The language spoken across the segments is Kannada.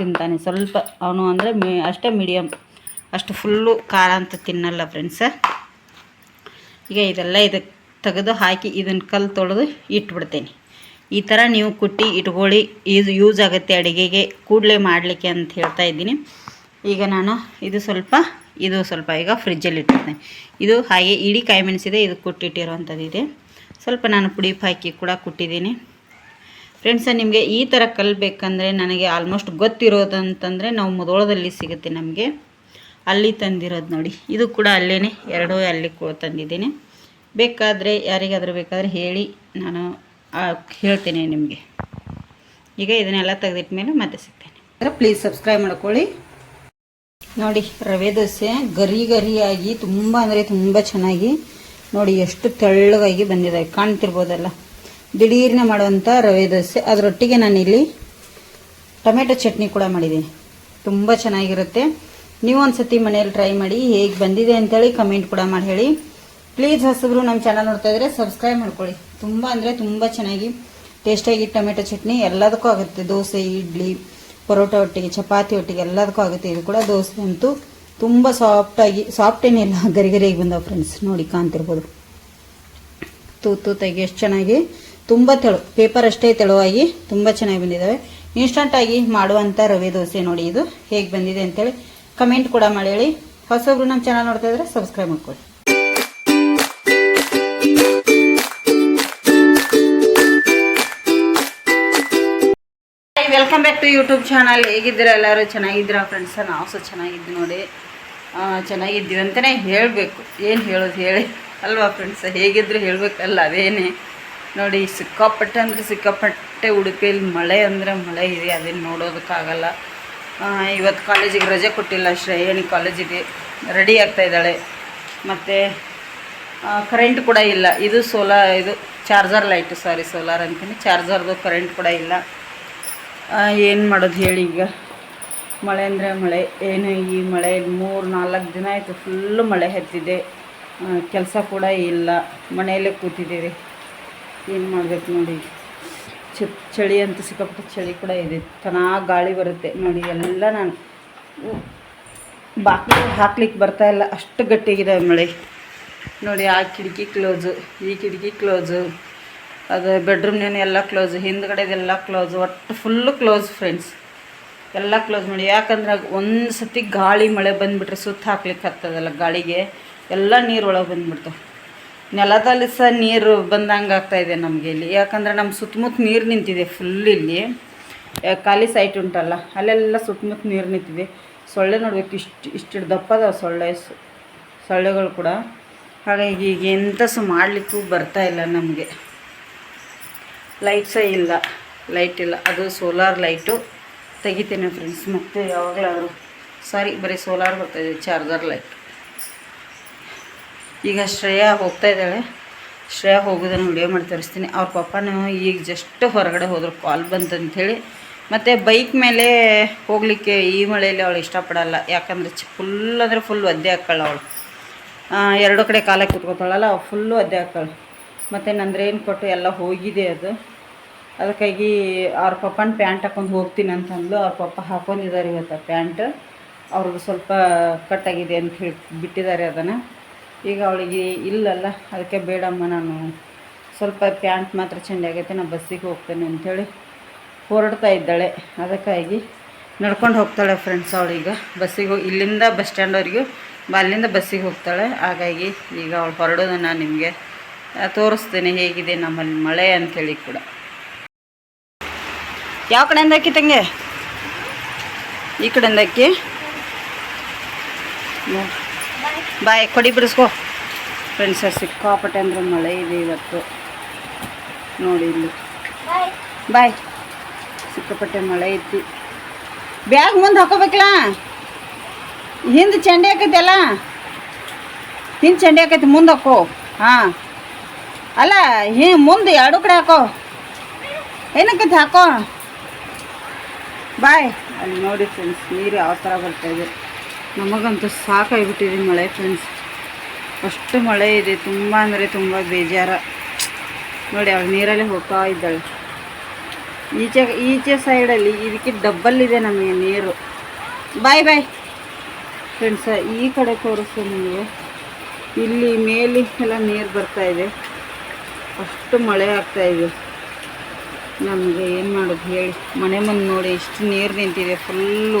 ತಿಂತಾನೆ. ಸ್ವಲ್ಪ ಅವನು ಅಂದರೆ ಮೀ, ಅಷ್ಟೇ ಮೀಡಿಯಮ್ ಅಷ್ಟು ಫುಲ್ಲು ಖಾರ ಅಂತ ತಿನ್ನಲ್ಲ ಫ್ರೆಂಡ್ಸ ಈಗ ಇದೆಲ್ಲ ಇದಕ್ಕೆ ತೆಗೆದು ಹಾಕಿ ಇದನ್ನು ಕಲ್ಲು ತೊಳೆದು ಇಟ್ಬಿಡ್ತೀನಿ. ಈ ಥರ ನೀವು ಕುಟ್ಟಿ ಇಟ್ಕೊಳ್ಳಿ. ಇದು ಯೂಸ್ ಆಗುತ್ತೆ ಅಡುಗೆಗೆ. ಕೂಡಲೇ ಮಾಡಲಿಕ್ಕೆ ಅಂತ ಹೇಳ್ತಾ ಇದ್ದೀನಿ. ಈಗ ನಾನು ಇದು ಸ್ವಲ್ಪ ಇದು ಸ್ವಲ್ಪ ಈಗ ಫ್ರಿಜ್ಜಲ್ಲಿ ಇಟ್ಟಿರ್ತೇನೆ. ಇದು ಹಾಗೆ ಇಡೀ ಕಾಯಿ ಮೆಣಸಿದೆ, ಇದು ಕುಟ್ಟಿಟ್ಟಿರುವಂಥದ್ದಿದೆ. ಸ್ವಲ್ಪ ನಾನು ಪುಡಿ ಹಾಕಿ ಕೂಡ ಕುಟ್ಟಿದ್ದೀನಿ. ಫ್ರೆಂಡ್ಸ ನಿಮಗೆ ಈ ಥರ ಕಲಿಬೇಕಂದ್ರೆ ನನಗೆ ಆಲ್ಮೋಸ್ಟ್ ಗೊತ್ತಿರೋದಂತಂದರೆ ನಾವು ಮುದೋಳದಲ್ಲಿ ಸಿಗುತ್ತೆ ನಮಗೆ. ಅಲ್ಲಿ ತಂದಿರೋದು ನೋಡಿ. ಇದು ಕೂಡ ಅಲ್ಲೇ ಎರಡೂ ಅಲ್ಲಿ ಕೂ ತಂದಿದ್ದೀನಿ. ಬೇಕಾದರೆ ಯಾರಿಗಾದರೂ ಬೇಕಾದರೆ ಹೇಳಿ ನಾನು ಹೇಳ್ತೇನೆ ನಿಮಗೆ. ಈಗ ಇದನ್ನೆಲ್ಲ ತೆಗೆದಿಟ್ಟ ಮೇಲೆ ಮತ್ತೆ ಸಿಗ್ತೇನೆ. ಪ್ಲೀಸ್ ಸಬ್ಸ್ಕ್ರೈಬ್ ಮಾಡ್ಕೊಳ್ಳಿ. ನೋಡಿ ರವೆ ದೋಸೆ ಗರಿ ಗರಿಯಾಗಿ ತುಂಬ ಅಂದರೆ ತುಂಬ ಚೆನ್ನಾಗಿ ನೋಡಿ ಎಷ್ಟು ತೆಳ್ಳಗಾಗಿ ಬಂದಿದೆ. ಕಾಣ್ತಿರ್ಬೋದಲ್ಲ? ದಿಢೀರ್ನೆ ಮಾಡುವಂಥ ರವೆ ದೋಸೆ. ಅದರೊಟ್ಟಿಗೆ ನಾನಿಲ್ಲಿ ಟೊಮೆಟೊ ಚಟ್ನಿ ಕೂಡ ಮಾಡಿದ್ದೀನಿ. ತುಂಬ ಚೆನ್ನಾಗಿರುತ್ತೆ. ನೀವು ಒಂದ್ಸತಿ ಮನೆಯಲ್ಲಿ ಟ್ರೈ ಮಾಡಿ ಹೇಗೆ ಬಂದಿದೆ ಅಂತೇಳಿ ಕಮೆಂಟ್ ಕೂಡ ಮಾಡಿ ಹೇಳಿ. ಪ್ಲೀಸ್ ಹಸಿದ್ರು ನಮ್ಮ ಚಾನಲ್ ನೋಡ್ತಾ ಇದ್ರೆ ಸಬ್ಸ್ಕ್ರೈಬ್ ಮಾಡ್ಕೊಳ್ಳಿ. ತುಂಬ ಅಂದರೆ ತುಂಬ ಚೆನ್ನಾಗಿ ಟೇಸ್ಟಾಗಿ ಟೊಮೆಟೊ ಚಟ್ನಿ ಎಲ್ಲದಕ್ಕೂ ಆಗುತ್ತೆ. ದೋಸೆ, ಇಡ್ಲಿ, ಪರೋಟ ಒಟ್ಟಿಗೆ, ಚಪಾತಿ ಒಟ್ಟಿಗೆ ಎಲ್ಲದಕ್ಕೂ ಆಗುತ್ತೆ. ಇದು ಕೂಡ ದೋಸೆ ಅಂತೂ ತುಂಬ ಸಾಫ್ಟಾಗಿ ಸಾಫ್ಟ್ ಏನಿಲ್ಲ ಗರಿಗರಿಯಾಗಿ ಬಂದವು ಫ್ರೆಂಡ್ಸ್ ನೋಡಿ ಕಾಣ್ತಿರ್ಬೋದು. ತೂತು ತೂತಾಗಿ ಎಷ್ಟು ಚೆನ್ನಾಗಿ ತುಂಬ ತೆಳು ಪೇಪರ್ ಅಷ್ಟೇ ತೆಳುವಾಗಿ ತುಂಬ ಚೆನ್ನಾಗಿ ಬಂದಿದ್ದಾವೆ ಇನ್ಸ್ಟಂಟಾಗಿ ಮಾಡುವಂಥ ರವೆ ದೋಸೆ ನೋಡಿ ಇದು ಹೇಗೆ ಬಂದಿದೆ ಅಂತೇಳಿ ಕಮೆಂಟ್ ಕೂಡ ಮಾಡಿ ಹೇಳಿ. ಹೊಸೊಬ್ರು ನಮ್ಮ ಚಾನಲ್ ನೋಡ್ತಾ ಇದ್ರೆ ಸಬ್ಸ್ಕ್ರೈಬ್ ಮಾಡ್ಕೊಳ್ಳಿ. Welcome back to YouTube channel ಹೇಗಿದ್ದೀರಾ ಎಲ್ಲರೂ? ಚೆನ್ನಾಗಿದ್ದೀರಾ ಫ್ರೆಂಡ್ಸ ನಾವು ಸಹ ಚೆನ್ನಾಗಿದ್ದು ನೋಡಿ. ಚೆನ್ನಾಗಿದ್ದೀವಿ ಅಂತಲೇ ಹೇಳಬೇಕು. ಏನು ಹೇಳೋದು ಹೇಳಿ. ಅಲ್ವಾ ಫ್ರೆಂಡ್ಸ್ ಹೇಗಿದ್ರು ಹೇಳಬೇಕಲ್ಲ, ಅದೇನೇ. ನೋಡಿ, ಸಿಕ್ಕಾಪಟ್ಟೆ ಅಂದರೆ ಸಿಕ್ಕಾಪಟ್ಟೆ ಉಡುಪಿಯಲ್ಲಿ ಮಳೆ ಅಂದರೆ ಮಳೆ ಇದೆ ಅದೇನು ನೋಡೋದಕ್ಕಾಗಲ್ಲ. ಇವತ್ತು ಕಾಲೇಜಿಗೆ ರಜೆ ಕೊಟ್ಟಿಲ್ಲ, ಶ್ರೇಯಣಿ ಕಾಲೇಜಿಗೆ ರೆಡಿ ಆಗ್ತಾ ಇದ್ದಾಳೆ. ಮತ್ತು ಕರೆಂಟ್ ಕೂಡ ಇಲ್ಲ. ಇದು ಸೋಲಾರ್ ಇದು ಚಾರ್ಜರ್ ಲೈಟ್ ಸಾರಿ ಸೋಲಾರ್ ಅಂತೀನಿ ಚಾರ್ಜರ್ದು ಕರೆಂಟ್ ಕೂಡ ಇಲ್ಲ. ಏನು ಮಾಡೋದು ಹೇಳಿ ಈಗ. ಮಳೆ ಅಂದರೆ ಮಳೆ. ಏನು ಈ ಮಳೆ ಮೂರು, ನಾಲ್ಕು ದಿನ ಆಯಿತು ಫುಲ್ಲು ಮಳೆ ಹತ್ತಿದೆ. ಕೆಲಸ ಕೂಡ ಇಲ್ಲ. ಮನೆಯಲ್ಲೇ ಕೂತಿದ್ದೀವಿ ಏನು ಮಾಡಬೇಕು ನೋಡಿ. ಚ ಚಳಿ ಅಂತ ಸಿಕ್ಕಾಪಟ್ಟೆ ಚಳಿ ಕೂಡ ಇದೆ. ಚೆನ್ನಾಗಿ ಗಾಳಿ ಬರುತ್ತೆ ನೋಡಿ, ಎಲ್ಲ ನಾನು ಬಾಕಿ ಹಾಕ್ಲಿಕ್ಕೆ ಬರ್ತಾ ಇಲ್ಲ. ಅಷ್ಟು ಗಟ್ಟಿಗಿದೆ ಮಳೆ. ನೋಡಿ, ಆ ಕಿಟಕಿ ಕ್ಲೋಸು ಈ ಕಿಟಕಿ ಕ್ಲೋಸು ಅದು ಬೆಡ್ರೂಮ್ನೇನು ಎಲ್ಲ ಕ್ಲೋಸ್ ಹಿಂದ್ಗಡೆದೆಲ್ಲ ಕ್ಲೋಸ್ ಒಟ್ಟು ಫುಲ್ಲು ಕ್ಲೋಸ್ ಫ್ರೆಂಡ್ಸ್ ಎಲ್ಲ ಕ್ಲೋಸ್ ಮಾಡಿ. ಯಾಕಂದ್ರೆ ಒಂದು ಸತಿ ಗಾಳಿ ಮಳೆ ಬಂದುಬಿಟ್ರೆ ಸುತ್ತ ಹಾಕ್ಲಿಕ್ಕೆ ಆಗ್ತದಲ್ಲ ಗಾಳಿಗೆ, ಎಲ್ಲ ನೀರು ಒಳಗೆ ಬಂದುಬಿಡ್ತಾವೆ ನೆಲದಲ್ಲಿ ಸಹ ನೀರು ಬಂದಂಗೆ ಆಗ್ತಾಯಿದೆ ನಮಗೆ ಇಲ್ಲಿ. ಯಾಕಂದ್ರೆ ನಮ್ಮ ಸುತ್ತಮುತ್ತ ನೀರು ನಿಂತಿದೆ ಫುಲ್ ಇಲ್ಲಿ. ಖಾಲಿ ಸೈಟ್ ಉಂಟಲ್ಲ, ಅಲ್ಲೆಲ್ಲ ಸುತ್ತಮುತ್ತ ನೀರು ನಿಂತಿದೆ. ಸೊಳ್ಳೆ ನೋಡಬೇಕು, ಇಷ್ಟು ಇಷ್ಟು ದಪ್ಪದ ಸೊಳ್ಳೆ ಸೊಳ್ಳೆಗಳು ಕೂಡ. ಹಾಗಾಗಿ ಈಗ ಎಂಥ ಸಹ ಮಾಡಲಿಕ್ಕೂ ಬರ್ತಾ ಇಲ್ಲ ನಮಗೆ. ಲೈಟ್ ಸಹ ಇಲ್ಲ ಲೈಟ್ ಇಲ್ಲ. ಅದು ಸೋಲಾರ್ ಲೈಟು ತೆಗಿತೇನೆ ಫ್ರೆಂಡ್ಸ್ ಮತ್ತು ಯಾವಾಗಲಾದರೂ. ಸಾರಿ ಬರೀ ಸೋಲಾರ್ ಬರ್ತಾಯಿದೆ ಚಾರ್ಜರ್ ಲೈಟ್ ಈಗ ಶ್ರೇಯಾ ಹೋಗ್ತಾ ಇದ್ದಾಳೆ. ಶ್ರೇಯಾ ಹೋಗೋದನ್ನು ವಿಡಿಯೋ ಮಾಡಿ ತೋರಿಸ್ತೀನಿ. ಅವ್ರ ಪಪ್ಪನೂ ಈಗ ಜಸ್ಟ್ ಹೊರಗಡೆ ಹೋದ್ರು ಕಾಲ್ ಬಂತಂಥೇಳಿ ಮತ್ತು ಬೈಕ್ ಮೇಲೆ ಹೋಗಲಿಕ್ಕೆ ಈ ಮಳೆಯಲ್ಲಿ ಅವಳು ಇಷ್ಟಪಡಲ್ಲ. ಯಾಕಂದರೆ ಫುಲ್ ಅಂದರೆ ಫುಲ್ ಒದ್ದೆ ಹಾಕ್ಕೊಳ್ಳ ಅವಳು. ಎರಡು ಕಡೆ ಕಾಲ ಕೂತ್ಕೊತಾಳಲ್ಲ ಅವಳು ಫುಲ್ಲು ಒದ್ದೆ ಹಾಕ್ಕಳು ಮತ್ತು ನಂದ್ರೇನು ಕೊಟ್ಟು ಎಲ್ಲ ಹೋಗಿದೆ ಅದು. ಅದಕ್ಕಾಗಿ ಅವ್ರ ಪಪ್ಪನ ಪ್ಯಾಂಟ್ ಹಾಕೊಂಡು ಹೋಗ್ತೀನಿ ಅಂತಂದ್ಲು. ಅವ್ರ ಪಪ್ಪ ಹಾಕೊಂಡಿದ್ದಾರೆ ಇವತ್ತು ಪ್ಯಾಂಟ್ ಅವ್ರದ್ದು ಸ್ವಲ್ಪ ಕಟ್ಟಾಗಿದೆ ಅಂತ ಹೇಳಿ, ಬಿಟ್ಟಿದ್ದಾರೆ ಅದನ್ನು. ಈಗ ಅವಳಿಗೆ ಇಲ್ಲಲ್ಲ, ಅದಕ್ಕೆ ಬೇಡಮ್ಮ, ನಾನು ಸ್ವಲ್ಪ ಪ್ಯಾಂಟ್ ಮಾತ್ರ ಚೆಂದಾಗೈತೆ ನಾನು ಬಸ್ಸಿಗೆ ಹೋಗ್ತೇನೆ ಅಂಥೇಳಿ ಹೊರಡ್ತಾ ಇದ್ದಾಳೆ. ಅದಕ್ಕಾಗಿ ನಡ್ಕೊಂಡು ಹೋಗ್ತಾಳೆ ಫ್ರೆಂಡ್ಸ್ ಅವಳೀಗ ಬಸ್ಸಿಗೆ ಹೋಗಿ ಇಲ್ಲಿಂದ ಬಸ್ ಸ್ಟ್ಯಾಂಡ್ವರೆಗೂ ಅಲ್ಲಿಂದ ಬಸ್ಸಿಗೆ ಹೋಗ್ತಾಳೆ. ಹಾಗಾಗಿ ಈಗ ಅವಳು ಹೊರಡೋದನ್ನು ನಿಮಗೆ ತೋರಿಸ್ತೇನೆ ಹೇಗಿದೆ ನಮ್ಮಲ್ಲಿ ಮಳೆ ಅಂಥೇಳಿ ಕೂಡ. ಯಾವ ಕಡೆಯಿಂದ ಅಕ್ಕಿ ತಂಗೆ? ಈ ಕಡೆಯಿಂದ ನೋಡ್. ಬಾಯ್ ಕೊಡಿ ಬಿಡಿಸ್ಕೋ. ಫ್ರೆಂಡ್ಸ್ ಸಿಕ್ಕಾಪಟ್ಟೆ ಅಂದ್ರೆ ಮಳೆ ಇದೆ ಇವತ್ತು. ನೋಡಿ ಇಲ್ಲಿ. ಬಾಯ್. ಸಿಕ್ಕಾಪಟ್ಟೆ ಮಳೆ ಐತಿ. ಬ್ಯಾಗ್ ಮುಂದೆ ಹಾಕೋಬೇಕಲ್ಲ? ಹಿಂದೆ ಚಂಡಿ ಹಾಕೈತಲ್ಲ ಹಿಂದೆ ಚಂಡಿ ಹಾಕೈತಿ ಮುಂದೆ ಹಾಕೋ. ಹಾಂ. ಅಲ್ಲ ಹೀ ಮುಂದೆ ಎರಡು ಕಡೆ ಹಾಕೋ. ಏನಕ್ಕೈತಿ ಹಾಕೋ? ಬಾಯ್. ಅಲ್ಲಿ ನೋಡಿ ಫ್ರೆಂಡ್ಸ್ ನೀರು ಯಾವ ಥರ ಬರ್ತಾಯಿದೆ ನಮಗಂತೂ ಸಾಕಾಗಿಬಿಟ್ಟಿದೆ ಮಳೆ ಫ್ರೆಂಡ್ಸ್ ಅಷ್ಟು ಮಳೆ ಇದೆ, ತುಂಬ ಅಂದರೆ ತುಂಬ ಬೇಜಾರ. ನೋಡಿ, ಅವಳು ನೀರಲ್ಲಿ ಹೋಗ್ತಾ ಇದ್ದಾಳೆ. ಈಚೆ ಈಚೆ ಸೈಡಲ್ಲಿ ಇದಕ್ಕೆ ಡಬ್ಬಲ್ ಇದೆ ನಮಗೆ ನೀರು. ಬಾಯ್ ಬಾಯ್ ಫ್ರೆಂಡ್ಸ ಈ ಕಡೆ ತೋರಿಸ್ತೀನಿ ನಿಮಗೆ. ಇಲ್ಲಿ ಮೇಲೆ ಎಲ್ಲ ನೀರು ಬರ್ತಾ ಇದೆ. ಅಷ್ಟು ಮಳೆ ಆಗ್ತಾ ಇದೆ. ನಮಗೆ ಏನು ಮಾಡೋದು ಹೇಳಿ. ಮನೆ ಮುಂದೆ ನೋಡಿ, ಇಷ್ಟು ನೀರು ನಿಂತಿದೆ ಫುಲ್ಲು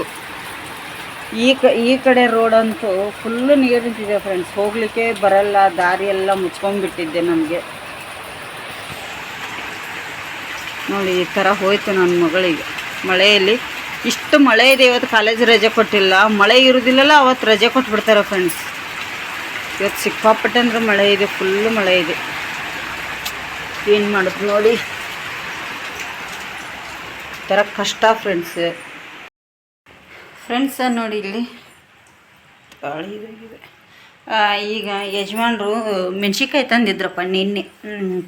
ಈ ಕ ಈ ಕಡೆ ರೋಡ್ ಅಂತೂ ಫುಲ್ಲು ನೀರು ನಿಂತಿದೆ ಫ್ರೆಂಡ್ಸ್ ಹೋಗಲಿಕ್ಕೆ ಬರಲ್ಲ, ದಾರಿ ಎಲ್ಲ ಮುಚ್ಕೊಂಡ್ಬಿಟ್ಟಿದ್ದೆ ನಮಗೆ. ನೋಡಿ, ಈ ಥರ ಹೋಯ್ತು ನನ್ನ ಮಗಳಿಗೆ. ಮಳೆಯಲ್ಲಿ ಇಷ್ಟು ಮಳೆ ಇದೆ ಇವತ್ತು ಕಾಲೇಜ್ ರಜೆ ಕೊಟ್ಟಿಲ್ಲ. ಮಳೆ ಇರೋದಿಲ್ಲಲ್ಲ, ಅವತ್ತು ರಜೆ ಕೊಟ್ಬಿಡ್ತಾರೆ ಫ್ರೆಂಡ್ಸ್ ಇವತ್ತು ಸಿಕ್ಕಾಪಟ್ಟೆ ಅಂದ್ರೆ ಮಳೆ ಇದೆ ಫುಲ್ಲು ಮಳೆ ಇದೆ. ಏನು ಮಾಡೋದು ನೋಡಿ. ಈ ಥರ ಕಷ್ಟ ಫ್ರೆಂಡ್ಸ್ ಫ್ರೆಂಡ್ಸ ನೋಡಿ ಇಲ್ಲಿ. ಗಾಳಿ ಇದಾಗಿದೆ ಈಗ ಯಜಮಾನರು ಮೆಣಸಿನ್ಕಾಯಿ ತಂದಿದ್ರಪ್ಪ ನಿನ್ನೆ.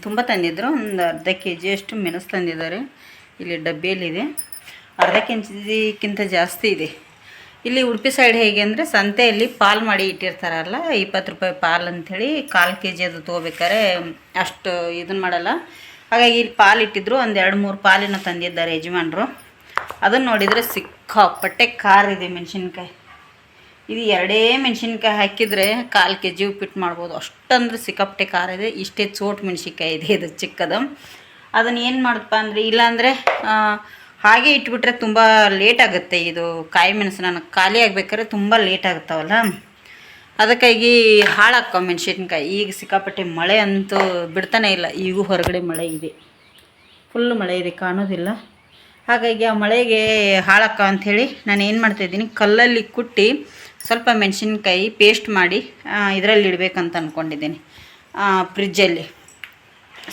ತುಂಬ ತಂದಿದ್ರು. ಒಂದು ಅರ್ಧ ಕೆ ಜಿಯಷ್ಟು ಮೆಣಸು ತಂದಿದ್ದಾರೆ. ಇಲ್ಲಿ ಡಬ್ಬಿಯಲ್ಲಿದೆ. ಅರ್ಧ ಕೆ ಜಿಗಿಂತ ಜಾಸ್ತಿ ಇದೆ. ಇಲ್ಲಿ ಉಡುಪಿ ಸೈಡ್ ಹೇಗೆ ಅಂದರೆ ಸಂತೆಯಲ್ಲಿ ಪಾಲ್ ಮಾಡಿ ಇಟ್ಟಿರ್ತಾರಲ್ಲ ಇಪ್ಪತ್ತು ರೂಪಾಯಿ ಪಾಲ್ ಅಂಥೇಳಿ ಕಾಲು ಕೆ ಜಿ ಅದು ತೊಗೋಬೇಕಾರೆ ಅಷ್ಟು ಇದನ್ನು ಮಾಡಲ್ಲ. ಹಾಗಾಗಿ ಇಲ್ಲಿ ಪಾಲ್ ಇಟ್ಟಿದ್ರು. ಒಂದು ಎರಡು ಮೂರು ಪಾಲಿನ ತಂದಿದ್ದಾರೆ ಯಜಮಾನ್ರು. ಅದನ್ನು ನೋಡಿದರೆ ಸಿಕ್ಕಾಪಟ್ಟೆ ಖಾರ ಇದೆ ಮೆಣಸಿನ್ಕಾಯಿ. ಇದು ಎರಡೇ ಮೆಣಸಿನ್ಕಾಯಿ ಹಾಕಿದರೆ ಕಾಲು ಕೆ ಜಿ ಉಪ್ಪಿಟ್ಟು ಮಾಡ್ಬೋದು. ಅಷ್ಟಂದ್ರೆ ಸಿಕ್ಕಾಪಟ್ಟೆ ಖಾರ ಇದೆ. ಇಷ್ಟೇ ಚೋಟ್ ಮೆಣಸಿನ್ಕಾಯಿ ಇದೆ ಇದು ಚಿಕ್ಕದು. ಅದನ್ನು ಏನು ಮಾಡಪ್ಪ ಅಂದರೆ, ಇಲ್ಲಾಂದರೆ ಹಾಗೆ ಇಟ್ಬಿಟ್ರೆ ತುಂಬ ಲೇಟ್ ಆಗುತ್ತೆ. ಇದು ಕಾಯಿ ಮೆಣಸು ನನಗೆ ಖಾಲಿ ಆಗಬೇಕಾದ್ರೆ ತುಂಬ ಲೇಟ್ ಆಗುತ್ತವಲ್ಲ. ಅದಕ್ಕಾಗಿ ಹಾಳಾಕ್ಕವ ಮೆಣಸಿನ್ಕಾಯಿ. ಈಗ ಸಿಕ್ಕಾಪಟ್ಟೆ ಮಳೆ ಅಂತೂ ಬಿಡ್ತಾನೆ ಇಲ್ಲ. ಈಗೂ ಹೊರಗಡೆ ಮಳೆ ಇದೆ. ಫುಲ್ ಮಳೆ ಇದೆ, ಕಾಣೋದಿಲ್ಲ. ಹಾಗಾಗಿ ಆ ಮಳೆಗೆ ಹಾಳಕ್ಕ ಅಂಥೇಳಿ ನಾನು ಏನು ಮಾಡ್ತಾಯಿದ್ದೀನಿ ಕಲ್ಲಲ್ಲಿ ಕುಟ್ಟಿ ಸ್ವಲ್ಪ ಮೆಣಸಿನ್ಕಾಯಿ ಪೇಸ್ಟ್ ಮಾಡಿ ಇದರಲ್ಲಿ ಇಡಬೇಕಂತ ಅಂದ್ಕೊಂಡಿದ್ದೀನಿ ಫ್ರಿಜ್ಜಲ್ಲಿ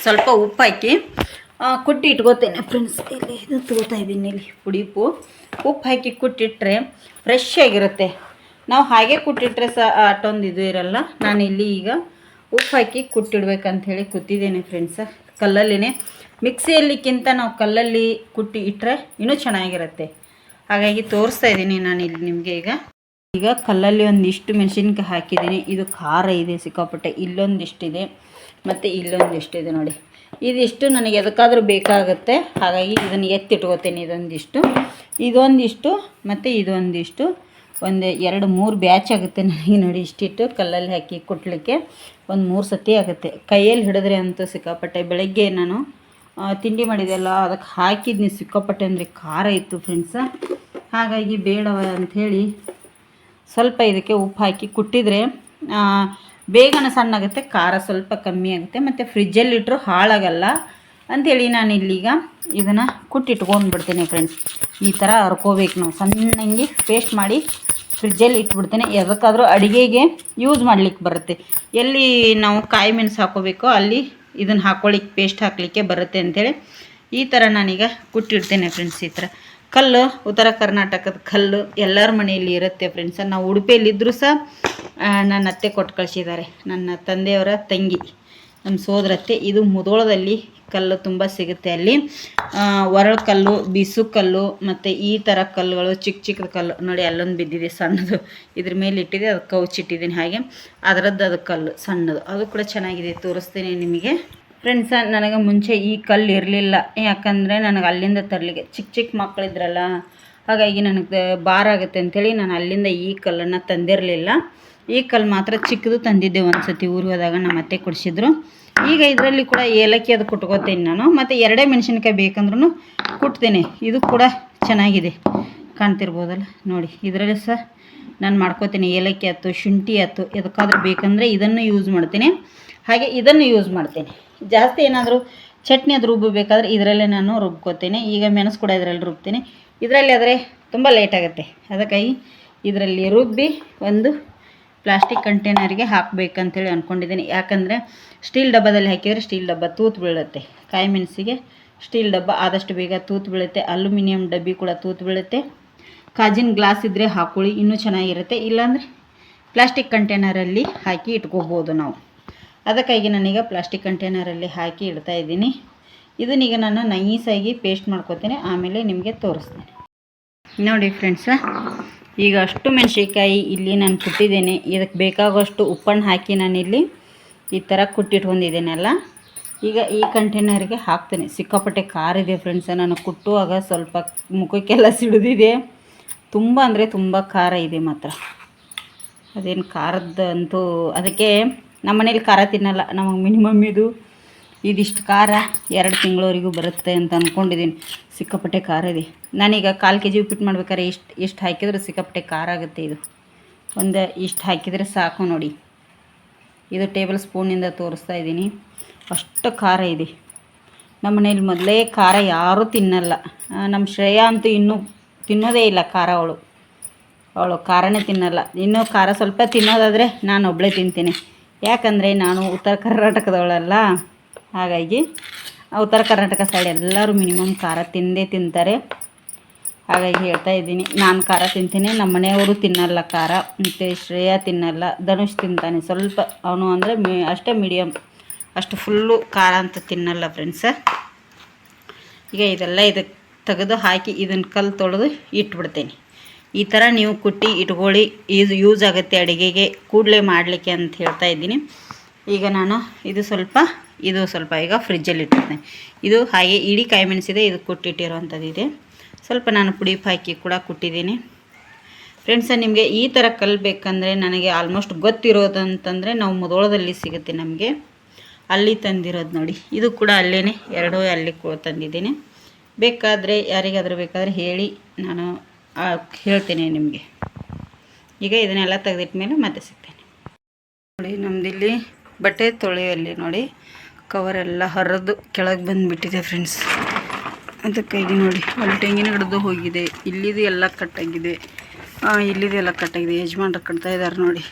ಸ್ವಲ್ಪ ಉಪ್ಪು ಹಾಕಿ ಕುಟ್ಟಿ ಇಟ್ಕೋತೇನೆ ಫ್ರೆಂಡ್ಸ್ ಇಲ್ಲಿ ಇದು ತಗೋತಾ ಇದ್ದೀನಿ ಇಲ್ಲಿ ಪುಡಿ ಉಪ್ಪು ಉಪ್ಪು ಹಾಕಿ ಕುಟ್ಟಿಟ್ರೆ ಫ್ರೆಶ್ ಆಗಿರುತ್ತೆ. ನಾವು ಹಾಗೆ ಕುಟ್ಟಿಟ್ರೆ ಸಹ ಅಷ್ಟೊಂದು ಇದು ಇರಲ್ಲ. ನಾನು ಇಲ್ಲಿ ಈಗ ಉಪ್ಪು ಹಾಕಿ ಕುಟ್ಟಿಡ್ಬೇಕಂತ ಹೇಳಿ ಕೂತಿದ್ದೇನೆ ಫ್ರೆಂಡ್ಸ ಕಲ್ಲಲ್ಲಿನೇ. ಮಿಕ್ಸಿಯಲ್ಲಿಕ್ಕಿಂತ ನಾವು ಕಲ್ಲಲ್ಲಿ ಕುಟ್ಟಿ ಇಟ್ಟರೆ ಇನ್ನೂ ಚೆನ್ನಾಗಿರುತ್ತೆ. ಹಾಗಾಗಿ ತೋರಿಸ್ತಾ ಇದ್ದೀನಿ ನಾನು ಇಲ್ಲಿ ನಿಮಗೆ ಈಗ. ಈಗ ಕಲ್ಲಲ್ಲಿ ಒಂದಿಷ್ಟು ಮೆಣಸಿನ್ಕಾಯಿ ಹಾಕಿದ್ದೀನಿ. ಇದು ಖಾರ ಇದೆ, ಸಿಕ್ಕಾಪಟ್ಟೆ ಇಲ್ಲೊಂದಿಷ್ಟಿದೆ. ಮತ್ತು ಇಲ್ಲೊಂದಿಷ್ಟಿದೆ ನೋಡಿ. ಇದಿಷ್ಟು ನನಗೆ ಎದಕ್ಕಾದರೂ ಬೇಕಾಗುತ್ತೆ. ಹಾಗಾಗಿ ಇದನ್ನು ಎತ್ತಿಟ್ಕೋತೀನಿ ಇದೊಂದಿಷ್ಟು. ಇದೊಂದಿಷ್ಟು ಮತ್ತು ಇದೊಂದಿಷ್ಟು. ಒಂದು ಎರಡು ಮೂರು ಬ್ಯಾಚ್ ಆಗುತ್ತೆ ನನಗೆ ನೋಡಿ ಇಷ್ಟಿಟ್ಟು ಕಲ್ಲಲ್ಲಿ ಹಾಕಿ ಕೊಟ್ಟಲಿಕ್ಕೆ ಒಂದು ಮೂರು ಸತಿ ಆಗುತ್ತೆ. ಕೈಯಲ್ಲಿ ಹಿಡಿದ್ರೆ ಅಂತೂ ಸಿಕ್ಕಾಪಟ್ಟೆ ಬೆಳಗ್ಗೆ ನಾನು ತಿಂಡಿ ಮಾಡಿದೆಲ್ಲ, ಅದಕ್ಕೆ ಹಾಕಿದ್ನಿ, ಸಿಕ್ಕಾಪಟ್ಟೆ ಅಂದರೆ ಖಾರ ಇತ್ತು ಫ್ರೆಂಡ್ಸ ಹಾಗಾಗಿ ಬೇಡವ ಅಂಥೇಳಿ ಸ್ವಲ್ಪ ಇದಕ್ಕೆ ಉಪ್ಪು ಹಾಕಿ ಕುಟ್ಟಿದರೆ ಬೇಗನೆ ಸಣ್ಣಾಗುತ್ತೆ, ಖಾರ ಸ್ವಲ್ಪ ಕಮ್ಮಿ ಆಗುತ್ತೆ, ಮತ್ತು ಫ್ರಿಜ್ಜಲ್ಲಿಟ್ಟರು ಹಾಳಾಗಲ್ಲ ಅಂಥೇಳಿ ನಾನು ಇಲ್ಲಿಗ ಇದನ್ನು ಕುಟ್ಟಿಟ್ಕೊಂಡು ಬಿಡ್ತೇನೆ ಫ್ರೆಂಡ್ಸ್ ಈ ಥರ ಹರ್ಕೋಬೇಕು ನಾವು. ಸಣ್ಣಂಗೆ ಪೇಸ್ಟ್ ಮಾಡಿ ಫ್ರಿಜ್ಜಲ್ಲಿ ಇಟ್ಬಿಡ್ತೇನೆ. ಯಾವುದಕ್ಕಾದ್ರೂ ಅಡುಗೆಗೆ ಯೂಸ್ ಮಾಡ್ಲಿಕ್ಕೆ ಬರುತ್ತೆ. ಎಲ್ಲಿ ನಾವು ಕಾಯಿ ಮೆಣಸು ಹಾಕೋಬೇಕೋ ಅಲ್ಲಿ ಇದನ್ನು ಹಾಕ್ಕೊಳ್ಳಿಕ್ಕೆ ಪೇಸ್ಟ್ ಹಾಕಲಿಕ್ಕೆ ಬರುತ್ತೆ ಅಂಥೇಳಿ ಈ ಥರ ನಾನೀಗ ಕುಟ್ಟಿಡ್ತೇನೆ ಫ್ರೆಂಡ್ಸ್ ಈ ಥರ ಕಲ್ಲು, ಉತ್ತರ ಕರ್ನಾಟಕದ ಕಲ್ಲು ಎಲ್ಲರ ಮನೆಯಲ್ಲಿ ಇರುತ್ತೆ ಫ್ರೆಂಡ್ಸ್ ನಾವು ಉಡುಪಿಯಲ್ಲಿದ್ದರೂ ಸಹ ನನ್ನ ಅತ್ತೆ ಕೊಟ್ಟು ಕಳಿಸಿದ್ದಾರೆ ನನ್ನ ತಂದೆಯವರ ತಂಗಿ ನಮ್ಮ ಸೋದರತ್ತೆ. ಇದು ಮುದೋಳದಲ್ಲಿ ಕಲ್ಲು ತುಂಬ ಸಿಗುತ್ತೆ ಅಲ್ಲಿ. ಒರಳು ಕಲ್ಲು, ಬಿಸು ಕಲ್ಲು, ಮತ್ತು ಈ ಥರ ಕಲ್ಲುಗಳು ಚಿಕ್ಕ ಚಿಕ್ಕದ ಕಲ್ಲು. ನೋಡಿ, ಅಲ್ಲೊಂದು ಬಿದ್ದಿದೆ, ಸಣ್ಣದು. ಇದ್ರ ಮೇಲೆ ಇಟ್ಟಿದೆ, ಅದು ಕೌಚಿಟ್ಟಿದ್ದೀನಿ ಹಾಗೆ. ಅದರದ್ದು ಅದು ಕಲ್ಲು, ಸಣ್ಣದು. ಅದು ಕೂಡ ಚೆನ್ನಾಗಿದೆ, ತೋರಿಸ್ತೀನಿ ನಿಮಗೆ. ಫ್ರೆಂಡ್ಸ ನನಗೆ ಮುಂಚೆ ಈ ಕಲ್ಲು ಇರಲಿಲ್ಲ. ಯಾಕಂದರೆ ನನಗೆ ಅಲ್ಲಿಂದ ತರಲಿಕ್ಕೆ ಚಿಕ್ಕ ಚಿಕ್ಕ ಮಕ್ಕಳಿದ್ರಲ್ಲ ಹಾಗಾಗಿ ನನಗೆ ಭಾರ ಆಗುತ್ತೆ ಅಂಥೇಳಿ ನಾನು ಅಲ್ಲಿಂದ ಈ ಕಲ್ಲನ್ನು ತಂದಿರಲಿಲ್ಲ. ಈ ಕಲ್ಲು ಮಾತ್ರ ಚಿಕ್ಕದು ತಂದಿದ್ದೆ ಒಂದು ಸತಿ ಊರಿಗೆ ಹೋದಾಗ ನಮ್ಮ ಅತ್ತೆ ಕೊಡಿಸಿದ್ರು. ಈಗ ಇದರಲ್ಲಿ ಕೂಡ ಏಲಕ್ಕಿ ಅದು ಕುಟ್ಕೋತೀನಿ ನಾನು. ಮತ್ತು ಎರಡೇ ಮೆಣಸಿನ್ಕಾಯಿ ಬೇಕಂದ್ರೂ ಕುಟ್ತೀನಿ. ಇದು ಕೂಡ ಚೆನ್ನಾಗಿದೆ. ಕಾಣ್ತಿರ್ಬೋದಲ್ಲ? ನೋಡಿ, ಇದರಲ್ಲಿ ಸಹ ನಾನು ಮಾಡ್ಕೋತೀನಿ. ಏಲಕ್ಕಿ ಆಯ್ತು, ಶುಂಠಿ ಆಯ್ತು, ಎದಕ್ಕಾದ್ರೂ ಬೇಕಂದರೆ ಇದನ್ನು ಯೂಸ್ ಮಾಡ್ತೀನಿ. ಹಾಗೆ ಇದನ್ನು ಯೂಸ್ ಮಾಡ್ತೀನಿ. ಜಾಸ್ತಿ ಏನಾದರೂ ಚಟ್ನಿ ಅದು ರುಬ್ಬಬೇಕಾದ್ರೆ ಇದರಲ್ಲೇ ನಾನು ರುಬ್ಕೋತೀನಿ. ಈಗ ಮೆಣಸು ಕೂಡ ಇದರಲ್ಲಿ ರುಬ್ತೀನಿ. ಇದರಲ್ಲಿ ಆದರೆ ತುಂಬ ಲೇಟ್ ಆಗುತ್ತೆ. ಅದಕ್ಕಾಗಿ ಇದರಲ್ಲಿ ರುಬ್ಬಿ ಒಂದು ಪ್ಲಾಸ್ಟಿಕ್ ಕಂಟೈನರ್ಗೆ ಹಾಕಬೇಕಂತೇಳಿ ಅಂದ್ಕೊಂಡಿದ್ದೀನಿ ಯಾಕಂದರೆ ಸ್ಟೀಲ್ ಡಬ್ಬದಲ್ಲಿ ಹಾಕಿದರೆ ಸ್ಟೀಲ್ ಡಬ್ಬ ತೂತು ಬೀಳುತ್ತೆ. ಕಾಯಿ ಮೆಣಸಿಗೆ ಸ್ಟೀಲ್ ಡಬ್ಬ ಆದಷ್ಟು ಬೇಗ ತೂತು ಬೀಳುತ್ತೆ. ಅಲ್ಯೂಮಿನಿಯಂ ಡಬ್ಬಿ ಕೂಡ ತೂತು ಬೀಳುತ್ತೆ. ಕಾಜಿನ ಗ್ಲಾಸ್ ಇದ್ದರೆ ಹಾಕೊಳ್ಳಿ, ಇನ್ನೂ ಚೆನ್ನಾಗಿರುತ್ತೆ. ಇಲ್ಲಾಂದರೆ ಪ್ಲಾಸ್ಟಿಕ್ ಕಂಟೈನರಲ್ಲಿ ಹಾಕಿ ಇಟ್ಕೋಬೋದು ನಾವು. ಅದಕ್ಕಾಗಿ ನಾನೀಗ ಪ್ಲಾಸ್ಟಿಕ್ ಕಂಟೈನರಲ್ಲಿ ಹಾಕಿ ಇಡ್ತಾ ಇದ್ದೀನಿ. ಇದನ್ನೀಗ ನಾನು ನೈಸಾಗಿ ಪೇಸ್ಟ್ ಮಾಡ್ಕೋತೀನಿ, ಆಮೇಲೆ ನಿಮಗೆ ತೋರಿಸ್ತೀನಿ. ನೋಡಿ ಫ್ರೆಂಡ್ಸ ಈಗ ಅಷ್ಟು ಮೆಣಸಿನ್ಕಾಯಿ ಇಲ್ಲಿ ನಾನು ಕುಟ್ಟಿದ್ದೇನೆ. ಇದಕ್ಕೆ ಬೇಕಾಗುವಷ್ಟು ಉಪ್ಪನ್ನು ಹಾಕಿ ನಾನಿಲ್ಲಿ ಈ ಥರ ಕುಟ್ಟಿಟ್ಕೊಂಡಿದ್ದೇನೆಲ್ಲ. ಈಗ ಈ ಕಂಟೈನರ್ಗೆ ಹಾಕ್ತೇನೆ. ಸಿಕ್ಕಾಪಟ್ಟೆ ಖಾರ ಇದೆ ಫ್ರೆಂಡ್ಸ್ ನಾನು ಕುಟ್ಟುವಾಗ ಸ್ವಲ್ಪ ಮುಖಕ್ಕೆಲ್ಲ ಸಿಡಿದಿದೆ. ತುಂಬ ಅಂದರೆ ತುಂಬ ಖಾರ ಇದೆ ಮಾತ್ರ. ಅದೇನು ಖಾರದ್ದಂತೂ ಅದಕ್ಕೆ ನಮ್ಮ ಮನೇಲಿ ಖಾರ ತಿನ್ನಲ್ಲ. ನಮಗೆ ಮಿನಿಮಮ್ ಇದು ಇದಿಷ್ಟು ಖಾರ ಎರಡು ತಿಂಗಳವರೆಗೂ ಬರುತ್ತೆ ಅಂತ ಅಂದ್ಕೊಂಡಿದ್ದೀನಿ ಸಿಕ್ಕಾಪಟ್ಟೆ ಖಾರ ಇದೆ. ನಾನೀಗ ಕಾಲು ಕೆ ಜಿ ಉಪ್ಪಿಟ್ಟು ಮಾಡ್ಬೇಕಾದ್ರೆ ಇಷ್ಟು ಇಷ್ಟು ಹಾಕಿದ್ರೆ ಸಿಕ್ಕಾಪಟ್ಟೆ ಖಾರ ಆಗುತ್ತೆ ಇದು. ಒಂದು ಇಷ್ಟು ಹಾಕಿದರೆ ಸಾಕು ನೋಡಿ. ಇದು ಟೇಬಲ್ ಸ್ಪೂನಿಂದ ತೋರಿಸ್ತಾ ಇದ್ದೀನಿ. ಅಷ್ಟು ಖಾರ ಇದೆ. ನಮ್ಮ ಮನೇಲಿ ಮೊದಲೇ ಖಾರ ಯಾರೂ ತಿನ್ನಲ್ಲ. ನಮ್ಮ ಶ್ರೇಯಾ ಅಂತೂ ಇನ್ನೂ ತಿನ್ನೋದೇ ಇಲ್ಲ ಖಾರ ಅವಳು. ಅವಳು ಖಾರನೇ ತಿನ್ನಲ್ಲ. ಇನ್ನೂ ಖಾರ ಸ್ವಲ್ಪ ತಿನ್ನೋದಾದರೆ ನಾನು ಒಬ್ಬಳೇ ತಿಂತೀನಿ. ಯಾಕಂದರೆ ನಾನು ಉತ್ತರ ಕರ್ನಾಟಕದವಳಲ್ಲ. ಹಾಗಾಗಿ ಉತ್ತರ ಕರ್ನಾಟಕ ಸೈಡ್ ಎಲ್ಲರೂ ಮಿನಿಮಮ್ ಖಾರ ತಿಂದೇ ತಿಂತಾರೆ. ಹಾಗಾಗಿ ಹೇಳ್ತಾ ಇದ್ದೀನಿ, ನಾನು ಖಾರ ತಿಂತೀನಿ ನಮ್ಮ ಮನೆಯವರು ತಿನ್ನಲ್ಲ ಖಾರ, ಮತ್ತು ಶ್ರೇಯಾ ತಿನ್ನಲ್ಲ, ಧನುಷ್ ತಿಂತಾನೆ. ಸ್ವಲ್ಪ ಅವನು ಅಂದರೆ ಮೀ, ಅಷ್ಟೇ ಮೀಡಿಯಮ್ ಅಷ್ಟು ಫುಲ್ಲು ಖಾರ ಅಂತ ತಿನ್ನಲ್ಲ ಫ್ರೆಂಡ್ಸ ಈಗ ಇದೆಲ್ಲ ಇದಕ್ಕೆ ತೆಗೆದು ಹಾಕಿ ಇದನ್ನು ಕಲ್ಲು ತೊಳೆದು ಇಟ್ಬಿಡ್ತೀನಿ. ಈ ಥರ ನೀವು ಕುಟ್ಟಿ, ಇಟ್ಕೊಳ್ಳಿ ಇದು ಯೂಸ್ ಆಗುತ್ತೆ ಅಡುಗೆಗೆ, ಕೂಡಲೇ ಮಾಡಲಿಕ್ಕೆ ಅಂತ ಹೇಳ್ತಾ ಇದ್ದೀನಿ. ಈಗ ನಾನು ಇದು ಸ್ವಲ್ಪ ಇದು ಸ್ವಲ್ಪ ಈಗ ಫ್ರಿಜ್ಜಲ್ಲಿ ಇಟ್ಟಿರ್ತೇನೆ. ಇದು ಹಾಗೆ ಇಡೀ ಕಾಯಿ ಮೆಣಸಿದೆ, ಇದು ಕುಟ್ಟಿಟ್ಟಿರುವಂಥದ್ದು ಇದೆ ಸ್ವಲ್ಪ ನಾನು ಪುಡಿ ಹಾಕಿ ಕೂಡ ಕೊಟ್ಟಿದ್ದೀನಿ. ಫ್ರೆಂಡ್ಸ ನಿಮಗೆ ಈ ಥರ ಕಲ್ಬೇಕಂದ್ರೆ ನನಗೆ ಆಲ್ಮೋಸ್ಟ್ ಗೊತ್ತಿರೋದಂತಂದರೆ ನಾವು ಮುದೋಳದಲ್ಲಿ ಸಿಗುತ್ತೆ ನಮಗೆ. ಅಲ್ಲಿ ತಂದಿರೋದು ನೋಡಿ. ಇದು ಕೂಡ ಅಲ್ಲೇ ಎರಡೂ ಅಲ್ಲಿ ತಂದಿದ್ದೀನಿ. ಬೇಕಾದರೆ ಯಾರಿಗಾದರೂ ಬೇಕಾದರೆ ಹೇಳಿ ನಾನು ಹೇಳ್ತೇನೆ ನಿಮಗೆ. ಈಗ ಇದನ್ನೆಲ್ಲ ತೆಗೆದಿಟ್ಮೇಲೆ ಮತ್ತೆ ಸಿಗ್ತೇನೆ. ನೋಡಿ ನಮ್ಮದಿಲ್ಲಿ ಬಟ್ಟೆ ತೊಳೆಯಲ್ಲಿ ನೋಡಿ ಕವರೆಲ್ಲ ಹರಿದು ಕೆಳಗೆ ಬಂದುಬಿಟ್ಟಿದೆ ಫ್ರೆಂಡ್ಸ್ ಅದಕ್ಕಾಗಿ ನೋಡಿ, ಅಲ್ಲಿ ತೆಂಗಿನ ಗಿಡದ್ದು ಹೋಗಿದೆ. ಇಲ್ಲಿದು ಎಲ್ಲ ಕಟ್ಟಾಗಿದೆ ಇಲ್ಲಿದು ಎಲ್ಲ ಕಟ್ಟಾಗಿದೆ ಯಜಮಾನ್ರು ಕಟ್ತಾ ಇದ್ದಾರೆ ನೋಡಿ.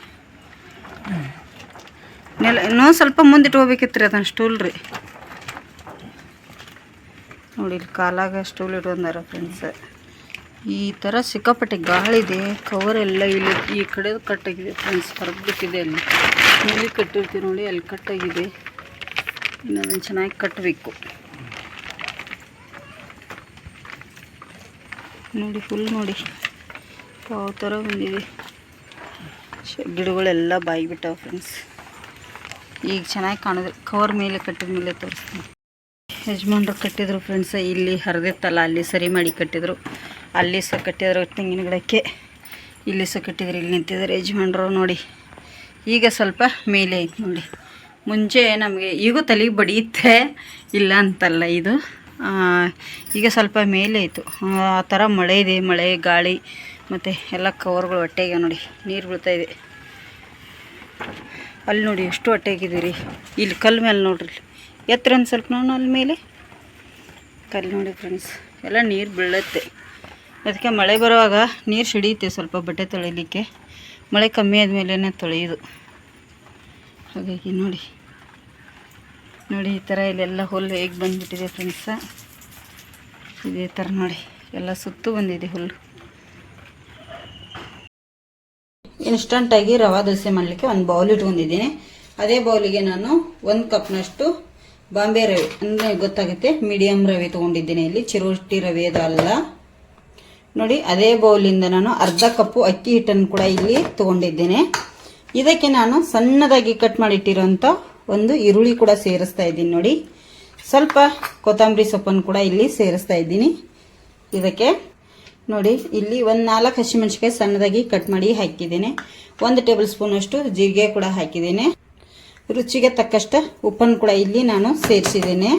ನೆಲ, ಇನ್ನೂ ಸ್ವಲ್ಪ ಮುಂದಿಟ್ಟು ಹೋಗ್ಬೇಕಿತ್ತು ರೀ ಅದನ್ನು ಸ್ಟೂಲ್ ರೀ. ನೋಡಿ, ಇಲ್ಲಿ ಕಾಲಾಗ ಸ್ಟೂಲ್ ಇಟ್ಕೊಂಡಾರ ಫ್ರೆಂಡ್ಸ್ ಈ ಥರ ಸಿಕ್ಕಾಪಟ್ಟೆ ಗಾಳಿದೆ. ಕವರ್ ಎಲ್ಲ ಇಲ್ಲಿ ಈ ಕಡೆ ಕಟ್ಟಾಗಿದೆ ಫ್ರೆಂಡ್ಸ್ ಹೊರಬಿಟ್ಟಿದೆ ಅಲ್ಲಿ. ಮೇಲೆ ಕಟ್ಟಿರ್ತೀವಿ ನೋಡಿ, ಅಲ್ಲಿ ಕಟ್ಟಾಗಿದೆ. ಇನ್ನು ಅದನ್ನು ಚೆನ್ನಾಗಿ ಕಟ್ಟಬೇಕು ನೋಡಿ ಫುಲ್ ನೋಡಿ. ಯಾವ ಥರ ಬಂದಿದೆ. ಗಿಡಗಳೆಲ್ಲ ಗಿಡಗಳೆಲ್ಲ ಬಾಯಿಬಿಟ್ಟವು ಫ್ರೆಂಡ್ಸ್ ಈಗ ಚೆನ್ನಾಗಿ ಕಾಣಿದ್ರೆ ಕವರ್ ಮೇಲೆ ಕಟ್ಟಿದ ಮೇಲೆ ತೋರಿಸ್ತೀನಿ. ಯಜಮಾನ್ರು ಕಟ್ಟಿದ್ರು ಫ್ರೆಂಡ್ಸ್ ಇಲ್ಲಿ ಹರಿದಿತ್ತಲ್ಲ ಅಲ್ಲಿ ಸರಿ ಮಾಡಿ ಕಟ್ಟಿದ್ರು. ಅಲ್ಲಿ ಸಹ ಕಟ್ಟಿದ್ರು ತೆಂಗಿನ ಗಿಡಕ್ಕೆ. ಇಲ್ಲಿ ಸಹ ಕಟ್ಟಿದ್ರು, ಇಲ್ಲಿ ನಿಂತಿದ್ದಾರೆ ಯಜಮಾನ್ರು ನೋಡಿ. ಈಗ ಸ್ವಲ್ಪ ಮೇಲೆ ಐತೆ ನೋಡಿ. ಮುಂಚೆ ನಮಗೆ ಈಗೂ ತಲೆಗೆ ಬಡಿಯುತ್ತೆ. ಇಲ್ಲ ಅಂತಲ್ಲ ಇದು. ಈಗ ಸ್ವಲ್ಪ ಮೇಲೆ ಆಯಿತು ಆ ಥರ ಮಳೆ ಇದೆ, ಮಳೆ, ಗಾಳಿ, ಮತ್ತು ಎಲ್ಲ ಕವರ್ಗಳು ಹೊಟ್ಟೆಗೆ ನೋಡಿ, ನೀರು ಬೀಳ್ತಾ ಇದೆ. ಅಲ್ಲಿ ನೋಡಿ ಎಷ್ಟು ಹೊಟ್ಟೆಗಿದ್ದೀರಿ ಇಲ್ಲಿ ಕಲ್ಲು ಮೇಲೆ ನೋಡ್ರಿ. ಎತ್ತರ ಒಂದು ಸ್ವಲ್ಪ ನಾನು ಅಲ್ಲಿ ಮೇಲೆ. ಕಲ್ಲು ನೋಡಿ ಫ್ರೆಂಡ್ಸ್ ಎಲ್ಲ ನೀರು ಬೀಳುತ್ತೆ. ಅದಕ್ಕೆ ಮಳೆ ಬರುವಾಗ ನೀರು ಸಿಡಿಯುತ್ತೆ ಸ್ವಲ್ಪ ಬಟ್ಟೆ ತೊಳಿಲಿಕ್ಕೆ. ಮಳೆ ಕಮ್ಮಿ ಆದಮೇಲೆ ತೊಳೆಯೋದು. ಹಾಗಾಗಿ ನೋಡಿ. ನೋಡಿ, ಈ ಥರ ಇಲ್ಲೆಲ್ಲ ಹುಲ್ಲು ಹೇಗೆ ಬಂದುಬಿಟ್ಟಿದೆ ಫ್ರೆಂಡ್ಸ ಇದೇ ಥರ ನೋಡಿ, ಎಲ್ಲ ಸುತ್ತು ಬಂದಿದೆ ಹುಲ್ಲು. ಇನ್ಸ್ಟಂಟಾಗಿ ರವಾ ದೋಸೆ ಮಾಡಲಿಕ್ಕೆ ಒಂದು ಬೌಲ್ ಇಟ್ಕೊಂಡಿದ್ದೀನಿ. ಅದೇ ಬೌಲಿಗೆ ನಾನು ಒಂದು ಕಪ್ನಷ್ಟು ಬಾಂಬೆ ರವೆ, ಅಂದರೆ ಗೊತ್ತಾಗುತ್ತೆ ಮೀಡಿಯಮ್ ರವೆ ತೊಗೊಂಡಿದ್ದೀನಿ ಇಲ್ಲಿ, ಚಿರೋಟಿ ರವೆದು ಅಲ್ಲ. ನೋಡಿ, ಅದೇ ಬೌಲಿಂದ ನಾನು ಅರ್ಧ ಕಪ್ಪು ಅಕ್ಕಿ ಹಿಟ್ಟನ್ನು ಕೂಡ ಇಲ್ಲಿ ತೊಗೊಂಡಿದ್ದೇನೆ. ಇದಕ್ಕೆ ನಾನು ಸಣ್ಣದಾಗಿ ಕಟ್ ಮಾಡಿಟ್ಟಿರೋಂಥ ಒಂದು ಈರುಳ್ಳಿ ಕೂಡ ಸೇರಿಸ್ತಾ ಇದ್ದೀನಿ ನೋಡಿ. ಸ್ವಲ್ಪ ಕೊತ್ತಂಬರಿ ಸೊಪ್ಪನ್ನು ಕೂಡ ಇಲ್ಲಿ ಸೇರಿಸ್ತಾ ಇದ್ದೀನಿ. ಇದಕ್ಕೆ ನೋಡಿ, ಇಲ್ಲಿ ಒಂದು ನಾಲ್ಕು ಹಸಿಮೆಣಸಿಕಾಯಿ ಸಣ್ಣದಾಗಿ ಕಟ್ ಮಾಡಿ ಹಾಕಿದ್ದೇನೆ. ಒಂದು ಟೇಬಲ್ ಸ್ಪೂನಷ್ಟು ಜೀರಿಗೆ ಕೂಡ ಹಾಕಿದ್ದೇನೆ. ರುಚಿಗೆ ತಕ್ಕಷ್ಟು ಉಪ್ಪನ್ನು ಕೂಡ ಇಲ್ಲಿ ನಾನು ಸೇರಿಸಿದ್ದೇನೆ.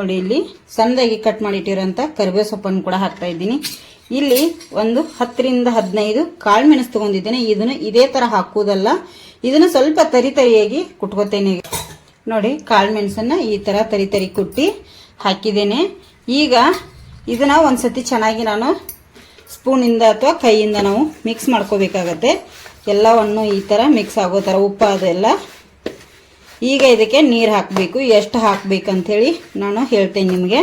ನೋಡಿ ಇಲ್ಲಿ ಸಣ್ಣದಾಗಿ ಕಟ್ ಮಾಡಿಟ್ಟಿರೋಂಥ ಕರಿಬೇವು ಸೊಪ್ಪನ್ನು ಕೂಡ ಹಾಕ್ತಾ ಇದ್ದೀನಿ. ಇಲ್ಲಿ ಒಂದು ಹತ್ತರಿಂದ ಹದಿನೈದು ಕಾಳು ಮೆಣಸು ತಗೊಂಡಿದ್ದೇನೆ. ಇದನ್ನು ಇದೇ ಥರ ಹಾಕುವುದಲ್ಲ. ಇದನ್ನು ಸ್ವಲ್ಪ ತರಿ ತರಿಯಾಗಿ ಕುಟ್ಕೋತೇನೆ. ನೋಡಿ, ಕಾಳು ಮೆಣಸನ್ನ ಈ ಥರ ತರಿ ತರಿ ಕುಟ್ಟಿ ಹಾಕಿದ್ದೇನೆ. ಈಗ ಇದನ್ನ ಒಂದು ಸತಿ ಚೆನ್ನಾಗಿ ನಾನು ಸ್ಪೂನಿಂದ ಅಥವಾ ಕೈಯಿಂದ ನಾವು ಮಿಕ್ಸ್ ಮಾಡ್ಕೋಬೇಕಾಗತ್ತೆ. ಎಲ್ಲವನ್ನು ಈ ಥರ ಮಿಕ್ಸ್ ಆಗೋ ಥರ ಉಪ್ಪು ಅದೆಲ್ಲ ಈಗ ಇದಕ್ಕೆ ನೀರು ಹಾಕಬೇಕು, ಎಷ್ಟು ಹಾಕಬೇಕಂಥೇಳಿ ನಾನು ಹೇಳ್ತೇನೆ ನಿಮಗೆ.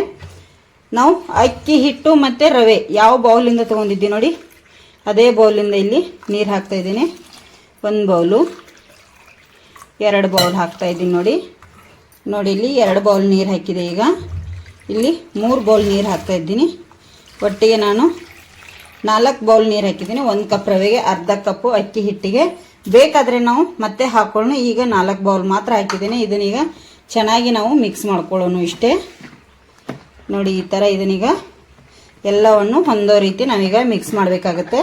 ನಾವು ಅಕ್ಕಿ, ಹಿಟ್ಟು ಮತ್ತು ರವೆ ಯಾವ ಬೌಲಿಂದ ತೊಗೊಂಡಿದ್ದೀವಿ ನೋಡಿ. ಅದೇ ಬೌಲಿಂದ ಇಲ್ಲಿ ನೀರು ಹಾಕ್ತಾ ಇದ್ದೀನಿ. ಒಂದು ಬೌಲು. ಎರಡು ಬೌಲ್ ಹಾಕ್ತಾ ಇದ್ದೀನಿ ನೋಡಿ. ನೋಡಿ, ಇಲ್ಲಿ ಎರಡು ಬೌಲ್ ನೀರು ಹಾಕಿದೆ ಈಗ. ಇಲ್ಲಿ ಮೂರು ಬೌಲ್ ನೀರು ಹಾಕ್ತಾ ಇದ್ದೀನಿ. ಒಟ್ಟಿಗೆ ನಾನು ನಾಲ್ಕು ಬೌಲ್ ನೀರು ಹಾಕಿದ್ದೀನಿ. ಒಂದು ಕಪ್ ರವೆಗೆ, ಅರ್ಧ ಕಪ್ಪು ಅಕ್ಕಿ, ಹಿಟ್ಟಿಗೆ. ಬೇಕಾದರೆ ನಾವು ಮತ್ತೆ ಹಾಕೊಳ್ಳೋಣ. ಈಗ ನಾಲ್ಕು ಬೌಲ್ ಮಾತ್ರ ಹಾಕಿದ್ದೀನಿ. ಇದನ್ನೀಗ ಚೆನ್ನಾಗಿ ನಾವು ಮಿಕ್ಸ್ ಮಾಡ್ಕೊಳ್ಳೋಣ ಇಷ್ಟೇ. ನೋಡಿ, ಈ ಥರ ಇದನ್ನೀಗ ಎಲ್ಲವನ್ನು ಹೊಂದೋ ರೀತಿ ನಾವೀಗ ಮಿಕ್ಸ್ ಮಾಡಬೇಕಾಗತ್ತೆ.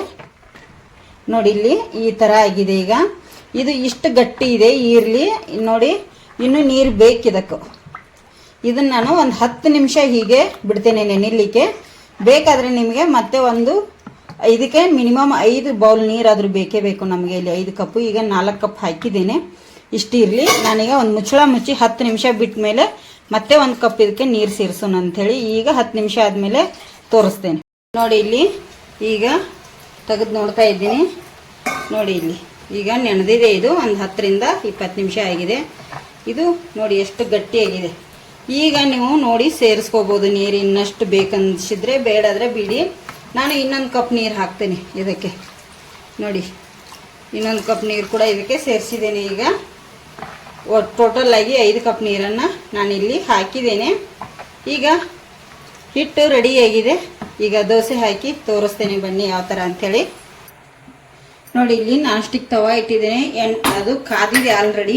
ನೋಡಿ, ಇಲ್ಲಿ ಈ ಥರ ಆಗಿದೆ ಈಗ. ಇದು ಇಷ್ಟು ಗಟ್ಟಿ ಇದೆ ಇರಲಿ ನೋಡಿ, ಇನ್ನೂ ನೀರು ಬೇಕಿದಕ್ಕೂ. ಇದನ್ನು ನಾನು ಒಂದು ಹತ್ತು ನಿಮಿಷ ಹೀಗೆ ಬಿಡ್ತೇನೆ ನೆನಿಲಿಕ್ಕೆ. ಬೇಕಾದರೆ ನಿಮಗೆ ಮತ್ತೆ ಒಂದು ಇದಕ್ಕೆ ಮಿನಿಮಮ್ ಐದು ಬೌಲ್ ನೀರಾದರೂ ಬೇಕೇ ಬೇಕು ನಮಗೆ ಇಲ್ಲಿ ಐದು ಕಪ್ಪು, ಈಗ ನಾಲ್ಕು ಕಪ್ ಹಾಕಿದ್ದೀನಿ. ಇಷ್ಟು ಇರಲಿ. ನಾನೀಗ ಒಂದು ಮುಚ್ಚಳ ಮುಚ್ಚಿ ಹತ್ತು ನಿಮಿಷ ಬಿಟ್ಟ ಮೇಲೆ ಮತ್ತೆ ಒಂದು ಕಪ್ ಇದಕ್ಕೆ ನೀರು ಸೇರಿಸೋಣ ಅಂಥೇಳಿ. ಈಗ ಹತ್ತು ನಿಮಿಷ ಆದಮೇಲೆ ತೋರಿಸ್ತೇನೆ. ನೋಡಿ ಇಲ್ಲಿ, ಈಗ ತೆಗೆದು ನೋಡ್ತಾ ಇದ್ದೀನಿ. ನೋಡಿ ಇಲ್ಲಿ, ಈಗ ನೆನೆದಿದೆ ಇದು. ಒಂದು ಹತ್ತರಿಂದ ಇಪ್ಪತ್ತು ನಿಮಿಷ ಆಗಿದೆ. ಇದು ನೋಡಿ ಎಷ್ಟು ಗಟ್ಟಿಯಾಗಿದೆ. ಈಗ ನೀವು ನೋಡಿ ಸೇರಿಸ್ಕೋಬೋದು ನೀರು ಇನ್ನಷ್ಟು ಬೇಕನ್ಸಿದ್ರೆ, ಬೇಡಾದರೆ ಬಿಡಿ. ನಾನು ಇನ್ನೊಂದು ಕಪ್ ನೀರು ಹಾಕ್ತೇನೆ ಇದಕ್ಕೆ. ನೋಡಿ, ಇನ್ನೊಂದು ಕಪ್ ನೀರು ಕೂಡ ಇದಕ್ಕೆ ಸೇರಿಸಿದ್ದೇನೆ ಈಗ. ಟೋಟಲಾಗಿ ಐದು ಕಪ್ ನೀರನ್ನು ನಾನಿಲ್ಲಿ ಹಾಕಿದ್ದೇನೆ. ಈಗ ಹಿಟ್ಟು ರೆಡಿಯಾಗಿದೆ ಈಗ ದೋಸೆ ಹಾಕಿ ತೋರಿಸ್ತೇನೆ ಬನ್ನಿ ಯಾವ ಥರ ಅಂಥೇಳಿ ನೋಡಿ, ಇಲ್ಲಿ ನಾನ್ ಸ್ಟಿಕ್ ತವಾ ಇಟ್ಟಿದ್ದೇನೆ. ಎಣ್ ಅದು ಕಾದಿದೆ ಆಲ್ರೆಡಿ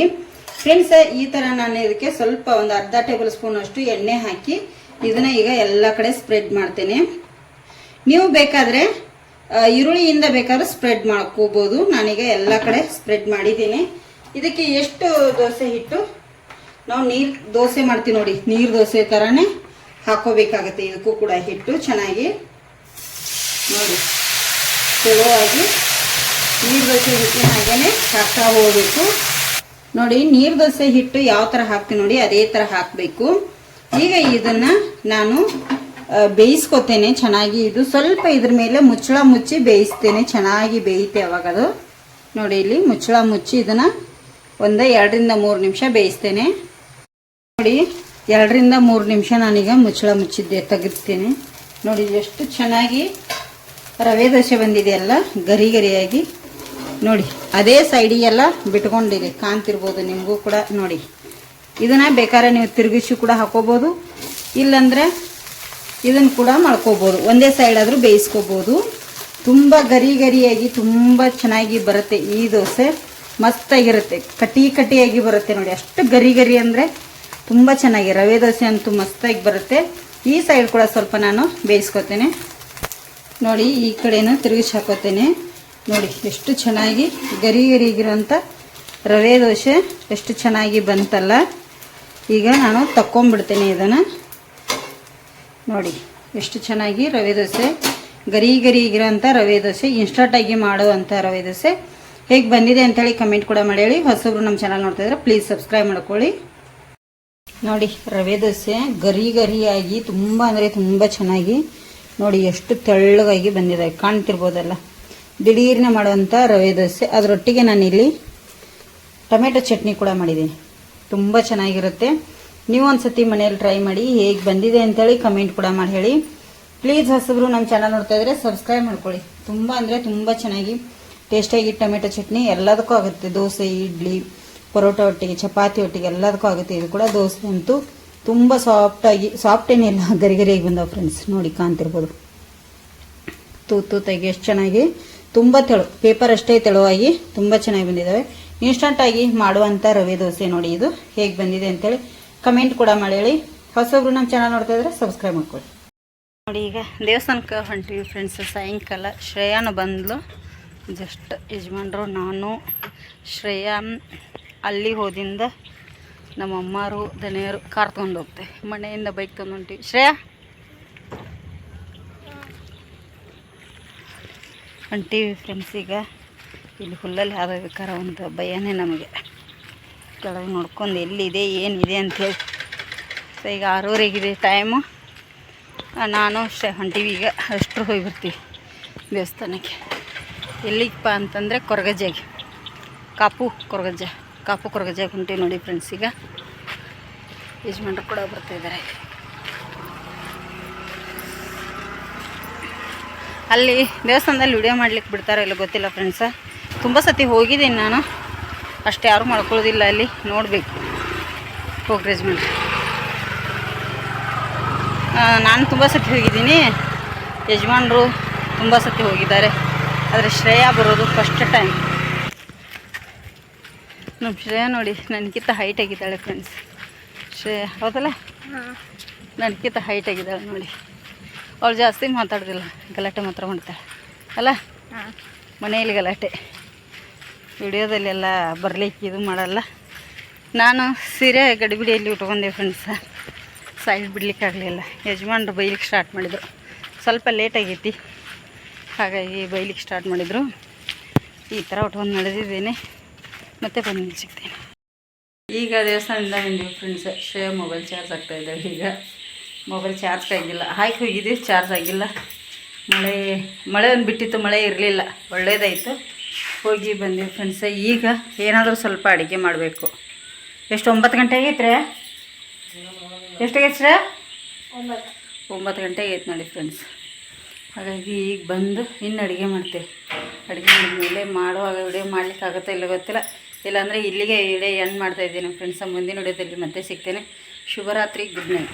ಫ್ರೆಂಡ್ಸ್ ಈ ಥರ ನಾನು ಇದಕ್ಕೆ ಸ್ವಲ್ಪ ಒಂದು ಅರ್ಧ ಟೇಬಲ್ ಸ್ಪೂನ್ ಅಷ್ಟು ಎಣ್ಣೆ ಹಾಕಿ ಇದನ್ನ ಈಗ ಎಲ್ಲ ಕಡೆ ಸ್ಪ್ರೆಡ್ ಮಾಡ್ತೇನೆ. ನೀವು ಬೇಕಾದರೆ ಈರುಳ್ಳಿಯಿಂದ ಬೇಕಾದ್ರೆ ಸ್ಪ್ರೆಡ್ ಮಾಡ್ಕೋಬೋದು. ನಾನೀಗ ಎಲ್ಲ ಕಡೆ ಸ್ಪ್ರೆಡ್ ಮಾಡಿದ್ದೀನಿ. ಇದಕ್ಕೆ ಎಷ್ಟು ದೋಸೆ ಹಿಟ್ಟು? ನಾವು ನೀರು ದೋಸೆ ಮಾಡ್ತೀವಿ ನೋಡಿ, ನೀರು ದೋಸೆ ಥರನೇ ಹಾಕೋಬೇಕಾಗತ್ತೆ. ಇದಕ್ಕೂ ಕೂಡ ಹಿಟ್ಟು ಚೆನ್ನಾಗಿ ನೋಡಿ, ತೆಳುವಾಗಿ ನೀರು ದೋಸೆ ಹಿಟ್ಟಿನ ಹಾಗೇನೆ ಹಾಕ್ತಾ ಹೋಗಬೇಕು. ನೋಡಿ, ನೀರು ದೋಸೆ ಹಿಟ್ಟು ಯಾವ ಥರ ಹಾಕ್ತೀನಿ ನೋಡಿ, ಅದೇ ಥರ ಹಾಕಬೇಕು. ಈಗ ಇದನ್ನ ನಾನು ಬೇಯಿಸ್ಕೊತೇನೆ, ಚೆನ್ನಾಗಿ ಇದು ಸ್ವಲ್ಪ ಇದ್ರ ಮೇಲೆ ಮುಚ್ಚಳ ಮುಚ್ಚಿ ಬೇಯಿಸ್ತೇನೆ, ಚೆನ್ನಾಗಿ ಬೇಯುತ್ತೆ ಅವಾಗ ಅದು ನೋಡಿ ಇಲ್ಲಿ ಮುಚ್ಚಳ ಮುಚ್ಚಿ ಇದನ್ನ ಒಂದು ಎರಡರಿಂದ ಮೂರು ನಿಮಿಷ ಬೇಯಿಸ್ತೇನೆ. ನೋಡಿ, ಎರಡರಿಂದ ಮೂರು ನಿಮಿಷ ನಾನೀಗ ಮುಚ್ಚಳ ಮುಚ್ಚಿದ್ದೆ ತೆಗಿರ್ತೇನೆ ನೋಡಿ, ಎಷ್ಟು ಚೆನ್ನಾಗಿ ರವೆ ದೋಸೆ ಬಂದಿದೆಯಲ್ಲ ಗರಿ ಗರಿಯಾಗಿ. ನೋಡಿ, ಅದೇ ಸೈಡಿಗೆಲ್ಲ ಬಿಟ್ಕೊಂಡಿದೆ, ಕಾಣ್ತಿರ್ಬೋದು ನಿಮಗೂ ಕೂಡ. ನೋಡಿ, ಇದನ್ನು ಬೇಕಾದ್ರೆ ನೀವು ತಿರುಗಿಸಿ ಕೂಡ ಹಾಕೋಬೋದು. ಇಲ್ಲಂದ್ರೆ ಇದನ್ನು ಕೂಡ ಮಾಡ್ಕೋಬೋದು. ಒಂದೇ ಸೈಡ್ ಆದರೂ ಬೇಯಿಸ್ಕೋಬೋದು. ತುಂಬ ಗರಿ ಗರಿಯಾಗಿ ತುಂಬ ಚೆನ್ನಾಗಿ ಬರುತ್ತೆ ಈ ದೋಸೆ. ಮಸ್ತಾಗಿರುತ್ತೆ. ಕಟಿ ಕಟಿಯಾಗಿ ಬರುತ್ತೆ ನೋಡಿ. ಅಷ್ಟು ಗರಿ ಗರಿ ಅಂದರೆ ತುಂಬ ಚೆನ್ನಾಗಿ ರವೆ ದೋಸೆ ಅಂತೂ ಮಸ್ತಾಗಿ ಬರುತ್ತೆ. ಈ ಸೈಡ್ ಕೂಡ ಸ್ವಲ್ಪ ನಾನು ಬೇಯಿಸ್ಕೊತೇನೆ. ನೋಡಿ, ಈ ಕಡೆನೂ ತಿರುಗಿಸಿ ಹಾಕೋತೇನೆ. ನೋಡಿ, ಎಷ್ಟು ಚೆನ್ನಾಗಿ ಗರಿ ಗರಿಗಿರೋಂಥ ರವೆ ದೋಸೆ. ಎಷ್ಟು ಚೆನ್ನಾಗಿ ಬಂತಲ್ಲ. ಈಗ ನಾನು ತಕ್ಕೊಂಬಿಡ್ತೇನೆ ಇದನ್ನು. ನೋಡಿ, ಎಷ್ಟು ಚೆನ್ನಾಗಿ ರವೆ ದೋಸೆ, ಗರಿ ಗರಿಗಿರೋಂಥ ರವೆ ದೋಸೆ ಇನ್ಸ್ಟಂಟಾಗಿ ಮಾಡುವಂಥ ರವೆ ದೋಸೆ. ಹೇಗೆ ಬಂದಿದೆ ಅಂಥೇಳಿ ಕಮೆಂಟ್ ಕೂಡ ಮಾಡಿ ಹೇಳಿ. ಹೊಸಬ್ರು ನಮ್ಮ ಚಾನಲ್ ನೋಡ್ತಾ ಇದ್ರೆ ಪ್ಲೀಸ್ ಸಬ್ಸ್ಕ್ರೈಬ್ ಮಾಡ್ಕೊಳ್ಳಿ. ನೋಡಿ, ರವೆ ದೋಸೆ ಗರಿ ಗರಿಯಾಗಿ ತುಂಬ ಅಂದರೆ ತುಂಬ ಚೆನ್ನಾಗಿ ನೋಡಿ ಎಷ್ಟು ತೆಳ್ಳಗಾಗಿ ಬಂದಿದೆ. ಕಾಣ್ತಿರ್ಬೋದಲ್ಲ. ದಿಢೀರ್ನೆ ಮಾಡುವಂಥ ರವೆ ದೋಸೆ. ಅದರೊಟ್ಟಿಗೆ ಇಲ್ಲಿ ಟೊಮೆಟೊ ಚಟ್ನಿ ಕೂಡ ಮಾಡಿದ್ದೀನಿ. ತುಂಬ ಚೆನ್ನಾಗಿರುತ್ತೆ. ನೀವು ಒಂದ್ಸತಿ ಮನೆಯಲ್ಲಿ ಟ್ರೈ ಮಾಡಿ ಹೇಗೆ ಬಂದಿದೆ ಅಂತೇಳಿ ಕಮೆಂಟ್ ಕೂಡ ಮಾಡಿ ಹೇಳಿ. ಪ್ಲೀಸ್ ಹೊಸಬ್ರು ನಮ್ಮ ಚಾನಲ್ ನೋಡ್ತಾ ಇದ್ರೆ ಸಬ್ಸ್ಕ್ರೈಬ್ ಮಾಡ್ಕೊಳ್ಳಿ. ತುಂಬ ಅಂದರೆ ತುಂಬ ಚೆನ್ನಾಗಿ ಟೇಸ್ಟಿಯಾಗಿ ಟೊಮೆಟೊ ಚಟ್ನಿ ಎಲ್ಲದಕ್ಕೂ ಆಗುತ್ತೆ. ದೋಸೆ, ಇಡ್ಲಿ, ಪರೋಟ ಒಟ್ಟಿಗೆ, ಚಪಾತಿ ಒಟ್ಟಿಗೆ ಎಲ್ಲದಕ್ಕೂ ಆಗುತ್ತೆ. ಇದು ಕೂಡ ದೋಸೆ ಅಂತೂ ತುಂಬ ಸಾಫ್ಟಾಗಿ ಸಾಫ್ಟ್ ಏನಿಲ್ಲ ಗರಿ ಗರಿಯಾಗಿ ಬಂದವು ಫ್ರೆಂಡ್ಸ್ ನೋಡಿ ಕಾಣ್ತಿರ್ಬೋದು. ತೂತು ತೆಗೆ ಎಷ್ಟು ಚೆನ್ನಾಗಿ, ತುಂಬ ತೆಳು ಪೇಪರ್ ಅಷ್ಟೇ ತೆಳುವಾಗಿ ತುಂಬ ಚೆನ್ನಾಗಿ ಬಂದಿದ್ದಾವೆ ಇನ್ಸ್ಟಂಟಾಗಿ ಮಾಡುವಂಥ ರವೆ ದೋಸೆ ನೋಡಿ ಇದು ಹೇಗೆ ಬಂದಿದೆ ಅಂತೇಳಿ. ಕಮೆಂಟ್ ಕೂಡ ಮಾಡಿ ಹೇಳಿ ಹೊಸಬ್ರು ನಮ್ಮ ಚಾನಲ್ ನೋಡ್ತಾ ಇದ್ರೆ ಸಬ್ಸ್ಕ್ರೈಬ್ ಮಾಡ್ಕೊಳ್ಳಿ ನೋಡಿ ಈಗ ದೇವಸ್ಥಾನಕ್ಕೆ ಹೊಂಟಿವಿ ಫ್ರೆಂಡ್ಸ್ ಸಾಯಂಕಾಲ ಶ್ರೇಯಾನು ಬಂದ್ಲು. ಜಸ್ಟ್ ಯಜಮಾನ್ರು, ನಾನು ಶ್ರೇಯಾ ಅಲ್ಲಿ ಹೋದಿಂದ ನಮ್ಮ ಅಮ್ಮಾರು, ದನಿಯರು ಕಾರ್ ತೊಗೊಂಡು ಹೋಗ್ತೆ. ಮನೆಯಿಂದ ಬೈಕ್ ತೊಗೊಂಡು ಹೊಂಟಿವಿ. ಶ್ರೇಯಾ? ಹೊಂಟಿವಿ ಫ್ರೆಂಡ್ಸ್ ಈಗ. ಇಲ್ಲಿ ಹುಲ್ಲಲ್ಲಿ ಹಾದಬೇಕಾರೆ ಒಂದು ಭಯನೇ ನಮಗೆ. ಕೆಳಗೆ ನೋಡ್ಕೊಂಡು ಎಲ್ಲಿದೆ, ಏನಿದೆ ಅಂಥೇಳಿ. ಸೊ ಈಗ ಆರೂವರೆಗಿದೆ ಟೈಮು ನಾನು ಅಷ್ಟೇ ಹೊಂಟೀವಿ ಈಗ ಅಷ್ಟರು ಹೋಗಿ ಬರ್ತೀವಿ ದೇವಸ್ಥಾನಕ್ಕೆ. ಎಲ್ಲಿಗಪ್ಪ ಅಂತಂದರೆ ಕೊರಗಜ್ಜೆಗೆ. ಕಾಪು ಕೊರಗಜ್ಜ, ಕಾಪು ಕೊರಗಜ್ಜೆಗೆ ಹೊಂಟೀವಿ ನೋಡಿ ಫ್ರೆಂಡ್ಸ್ ಈಗ. ಯಜಮಾನ್ರು ಕೂಡ ಬರ್ತಾಯಿದ್ದಾರೆ ಅಲ್ಲಿ ದೇವಸ್ಥಾನದಲ್ಲಿ ವಿಡಿಯೋ ಮಾಡ್ಲಿಕ್ಕೆ ಬಿಡ್ತಾರೋ ಇಲ್ಲ ಗೊತ್ತಿಲ್ಲ ಫ್ರೆಂಡ್ಸ ತುಂಬ ಸತಿ ಹೋಗಿದ್ದೀನಿ ನಾನು. ಅಷ್ಟು ಯಾರೂ ಮಾಡ್ಕೊಳ್ಳೋದಿಲ್ಲ ಅಲ್ಲಿ. ನೋಡಬೇಕು. ಯಜಮಾನ್ ನಾನು ತುಂಬ ಸತಿ ಹೋಗಿದ್ದೀನಿ. ಯಜಮಾನರು ತುಂಬ ಸತಿ ಹೋಗಿದ್ದಾರೆ. ಆದರೆ ಶ್ರೇಯಾ ಬರೋದು ಫಸ್ಟ್ ಟೈಮ್ ನಮ್ಮ ಶ್ರೇಯಾ ನೋಡಿ ನನಗಿಂತ ಹೈಟ್ ಆಗಿದ್ದಾಳೆ ಫ್ರೆಂಡ್ಸ್ ಶ್ರೇಯಾ ಹೌದಲ್ಲ? ನನಗಿಂತ ಹೈಟ್ ಆಗಿದ್ದಾಳೆ ನೋಡಿ. ಅವಳು ಜಾಸ್ತಿ ಮಾತಾಡೋದಿಲ್ಲ. ಗಲಾಟೆ ಮಾತ್ರ ಮಾಡ್ತಾಳೆ. ಅಲ್ಲ? ಮನೆಯಲ್ಲಿ ಗಲಾಟೆ. ವಿಡಿಯೋದಲ್ಲೆಲ್ಲ ಬರಲಿಕ್ಕೆ ಇದು ಮಾಡಲ್ಲ. ನಾನು ಸೀರೆ ಗಡಿಬಿಡಿಯಲ್ಲಿ ಉಟ್ಕೊಂಡೆ ಫ್ರೆಂಡ್ಸ ಸೈಡ್ ಬಿಡ್ಲಿಕ್ಕಾಗಲಿಲ್ಲ ಯಜಮಾನ್ರು ಬೈಲಿಕ್ಕೆ ಸ್ಟಾರ್ಟ್ ಮಾಡಿದರು. ಸ್ವಲ್ಪ ಲೇಟ್ ಆಗೈತಿ. ಹಾಗಾಗಿ ಬೈಲಿಕ್ಕೆ ಸ್ಟಾರ್ಟ್ ಮಾಡಿದರು. ಈ ಥರ ಉಟ್ಕೊಂಡು ನಡೆದಿದ್ದೇನೆ. ಮತ್ತೆ ಬಂದು ಸಿಗ್ತೇನೆ ಈಗ ದೇವಸ್ಥಾನದಿಂದ ನಿಮ್ಮ ಫ್ರೆಂಡ್ಸ್ ಶ್ರೇಯ ಮೊಬೈಲ್ ಚಾರ್ಜ್ ಆಗ್ತಾ ಇದ್ದಾವೆ ಈಗ. ಮೊಬೈಲ್ ಚಾರ್ಜ್ ಆಗಿಲ್ಲ. ಹಾಕಿ ಹೋಗಿದ್ದೀವಿ ಚಾರ್ಜ್ ಆಗಿಲ್ಲ. ಮಳೆ ಮಳೆ ಒಂದು ಬಿಟ್ಟಿತ್ತು, ಮಳೆ ಇರಲಿಲ್ಲ. ಒಳ್ಳೇದಾಯಿತು. ಹೋಗಿ ಬಂದೀವಿ ಫ್ರೆಂಡ್ಸ ಈಗ ಏನಾದರೂ ಸ್ವಲ್ಪ ಅಡುಗೆ ಮಾಡಬೇಕು. ಎಷ್ಟು, ಒಂಬತ್ತು ಗಂಟೆ ಆಗೈತ್ರೆ? ಎಷ್ಟಾಗೈತೆ ಸರ್? ಒಂಬತ್ತು ಗಂಟೆ ಆಗೈತೆ ನೋಡಿ ಫ್ರೆಂಡ್ಸ್ ಹಾಗಾಗಿ ಈಗ ಬಂದು ಇನ್ನು ಅಡುಗೆ ಮಾಡ್ತೇವೆ ಅಡುಗೆ ಮಾಡಿದ್ಮೇಲೆ ಮಾಡುವಾಗ ಮಾಡ್ಲಿಕ್ಕೆ ಆಗುತ್ತೆ ಇಲ್ಲ ಗೊತ್ತಿಲ್ಲ. ಇಲ್ಲಾಂದರೆ ಇಲ್ಲಿಗೆ ವಿಡಿಯೋ ಎಂಡ್ ಮಾಡ್ತಾ ಇದ್ದೀನಿ ಫ್ರೆಂಡ್ಸ ಮುಂದಿನ ವಿಡಿಯೋದಲ್ಲಿ ಮತ್ತೆ ಸಿಗ್ತೇನೆ. ಶುಭರಾತ್ರಿ ಗುಡ್ ನೈಟ್